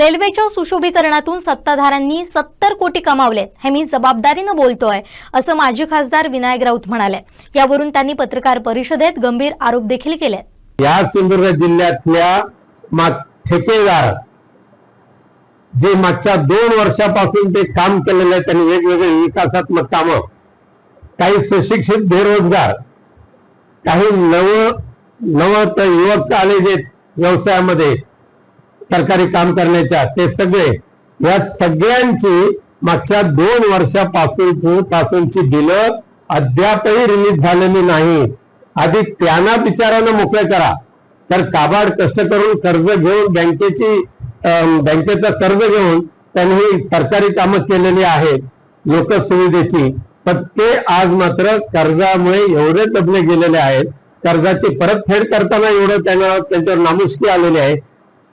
रेल्वेच्या सुशोभीकरणातून सत्ताधाऱ्यांनी सत्तर कोटी कमावलेत हे मी जबाबदारीनं बोलतोय असं माजी खासदार विनायक राऊत म्हणाले. यावरून त्यांनी पत्रकार परिषदेत गंभीर आरोप देखील केले या सिंधुदुर्ग जिल्ह्यातल्या ठेकेदार जे मागच्या दोन वर्षापासून ते काम केलेलं आहे त्यांनी वेगवेगळे विकासात्मक कामं काही सुशिक्षित बेरोजगार काही नव नव त- युवक आले जे व्यवसायामध्ये सरकारी काम करण्याच्या ते सगळे. या सगळ्यांची मागच्या दोन वर्षापासून पासूनची बिलं अद्यापही रिलीज झालेली नाही. आधी त्यांना विचारानं मोकळे करा. तर काबाड कष्ट करून कर्ज घेऊन बँकेची अं, बँकेचं कर्ज घेऊन त्यांनी सरकारी कामं केलेली आहेत. लोकसुविधेची पण ते आज मात्र कर्जामुळे एवढे दबले गेलेले आहेत. कर्जाची परतफेड करताना एवढं त्यांना त्यांच्यावर नामुष्की आलेली आहे.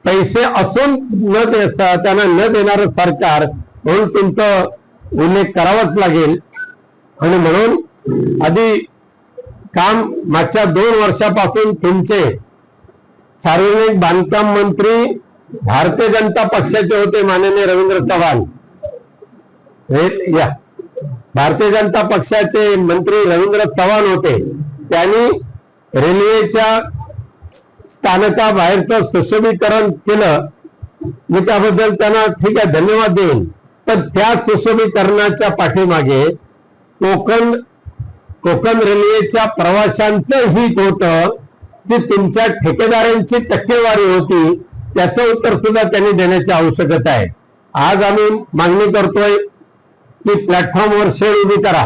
पैसे असून न दे- त्यांना न देणारं सरकार म्हणून तुमचं उल्लेख करावाच लागेल. आणि म्हणून आधी काम मागच्या दोन वर्षापासून तुमचे सार्वजनिक बांधकाम मंत्री भारतीय जनता पक्षाचे होते माननीय रवींद्र चव्हाण. हे- या. भारतीय जनता पक्षाचे मंत्री रवींद्र चव्हाण होते. त्यांनी रेल्वेच्या स्थानकाबाहेरचं सुशोभीकरण केलं मी त्याबद्दल त्यांना ठीक आहे धन्यवाद देईन. पण त्या सुशोभीकरणाच्या पाठीमागे कोकण कोकण रेल्वेच्या प्रवाशांचं हित होतं जी तुमच्या ठेकेदारांची टक्केवारी होती त्याचं उत्तर सुद्धा त्यांनी देण्याची आवश्यकता आहे. आज आम्ही मागणी करतोय की प्लॅटफॉर्मवर शेड उभी करा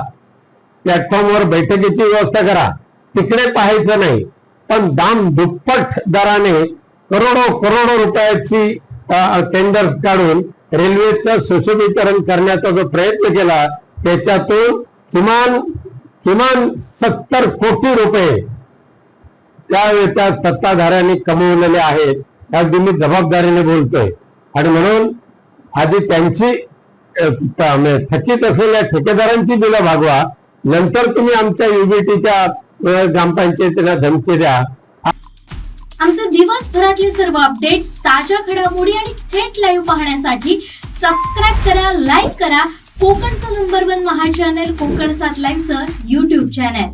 प्लॅटफॉर्मवर बैठकीची व्यवस्था करा. तिकडे पाहायचं नाही. पण दाम दुप्पट दराने करोडो करोडो रुपयाची टेंडर्स काढून रेल्वेचं सुशोभीकरण करण्याचा जो प्रयत्न केला त्याच्यातून किमान किमान सत्तर कोटी रुपये त्यावेळेच्या सत्ताधाऱ्यांनी कमवलेले आहेत अगदी मी जबाबदारीने बोलतोय. आणि म्हणून आधी त्यांची म्हणजे थकीत असलेल्या ठेकेदारांची बिलं भागवा नंतर तुम्ही आमच्या युबीटीच्या ग्रामपंचायतीला धमकी द्या. आमचे दिवसभरातले सर्व अपडेट्स ताज्या घडामोडी आणि थेट लाईव्ह पाहण्यासाठी सबस्क्राईब करा लाईक करा. कोकणचं नंबर वन महा चॅनल कोकण सात लाईनचं युट्यूब चॅनल